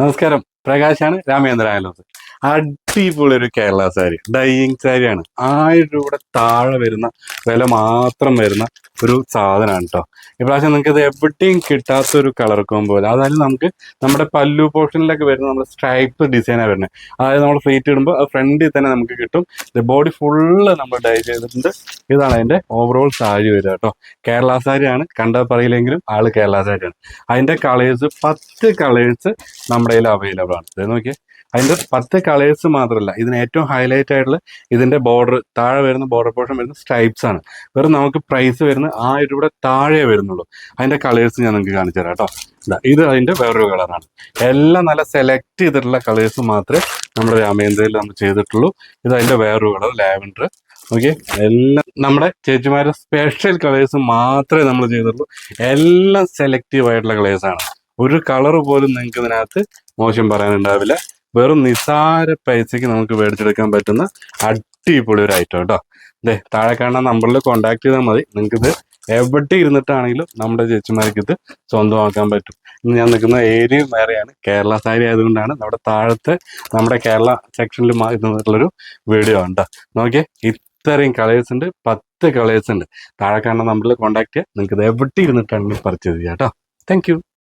നമസ്കാരം. പ്രകാശാണ് രാമേന്ദ്ര ആലോസ് അടിപൊളി ഒരു കേരള സാരി. ഡൈയിങ് സാരിയാണ്. ആയിരം രൂപയുടെ താഴെ വരുന്ന വില മാത്രം വരുന്ന ഒരു സാധനമാണ് കേട്ടോ ഇപ്രാവശ്യം നിങ്ങൾക്ക് ഇത് എവിടെയും കിട്ടാത്ത ഒരു കളർ കോമ്പോ അതായത് നമുക്ക് നമ്മുടെ പല്ലു പോർഷനിലൊക്കെ വരുന്ന നമ്മുടെ സ്ട്രൈപ്പ് ഡിസൈനാണ് വരുന്നത്. അതായത് നമ്മൾ ഫ്ലീറ്റ് ഇടുമ്പോൾ അത് ഫ്രണ്ടിൽ തന്നെ നമുക്ക് കിട്ടും. ബോഡി ഫുള്ള് നമ്മൾ ഡൈ ചെയ്തിട്ടുണ്ട്. ഇതാണ് അതിന്റെ ഓവറോൾ സാരി വരിക കേട്ടോ. കേരള സാരിയാണ്. കണ്ടാൽ പറയില്ലെങ്കിലും ആൾ കേരള സാരിയാണ്. അതിന്റെ കളേഴ്സ് പത്ത് കളേഴ്സ് നമ്മുടെ കയ്യിൽ അവൈലബിൾ ആണ്. ഇത് നോക്കിയേ. അതിന്റെ പത്ത് കളേഴ്സ് മാത്രമല്ല ഇതിന് ഏറ്റവും ഹൈലൈറ്റ് ആയിട്ടുള്ള ഇതിന്റെ ബോർഡർ താഴെ വരുന്ന ബോർഡർ പോർഷൻ വരുന്ന സ്ട്രൈപ്സ് ആണ്. വെറും നമുക്ക് പ്രൈസ് വരുന്ന ആയിരം ഇവിടെ താഴെ വരുന്നുള്ളൂ. അതിന്റെ കളേഴ്സ് ഞാൻ നിങ്ങൾക്ക് കാണിച്ചു തരാം കേട്ടോ. ഇത് അതിന്റെ വേറൊരു കളറാണ് എല്ലാം നല്ല സെലക്ട് ചെയ്തിട്ടുള്ള കളേഴ്സ് മാത്രമേ നമ്മുടെ രാമേന്ദ്രയിൽ നമ്മൾ ചെയ്തിട്ടുള്ളൂ. ഇത് അതിന്റെ വേറൊരു കളർ ലാവൻഡർ ഓക്കെ എല്ലാം നമ്മുടെ ചേച്ചിമാരുടെ സ്പെഷ്യൽ കളേഴ്സ് മാത്രമേ നമ്മൾ ചെയ്തിട്ടുള്ളൂ. എല്ലാം സെലക്റ്റീവ് ആയിട്ടുള്ള കളേഴ്സാണ് ഒരു കളർ പോലും നിങ്ങൾക്ക് ഇതിനകത്ത് മോശം പറയാനുണ്ടാവില്ല. വെറും നിസാര പൈസയ്ക്ക് നമുക്ക് മേടിച്ചെടുക്കാൻ പറ്റുന്ന അടിപൊളി ഒരു ഐറ്റം കേട്ടോ അതെ താഴെ കാണുന്ന നമ്പറിൽ കോൺടാക്ട് ചെയ്താൽ മതി. നിങ്ങൾക്ക് ഇത് എവിടെ ഇരുന്നിട്ടാണെങ്കിലും നമ്മുടെ ചേച്ചിമാർക്ക് ഇത് സ്വന്തമാക്കാൻ പറ്റും. ഇന്ന് ഞാൻ നിൽക്കുന്ന ഏരിയയും വേറെയാണ്. കേരള സാരി ആയതുകൊണ്ടാണ് നമ്മുടെ താഴത്തെ നമ്മുടെ കേരള സെക്ഷനിൽ ഇരുന്നിട്ടുള്ളൊരു വീഡിയോ ആണ് കേട്ടോ നോക്കിയേ ഇത്രയും കളേഴ്സ് ഉണ്ട് പത്ത് കളേഴ്സ് ഉണ്ട്. താഴെ കാണുന്ന നമ്പറിൽ കോൺടാക്ട് ചെയ്യുക നിങ്ങൾക്ക് ഇത് എവിടെ ഇരുന്നിട്ടാണെങ്കിലും പർച്ചേസ് ചെയ്യാം കേട്ടോ താങ്ക്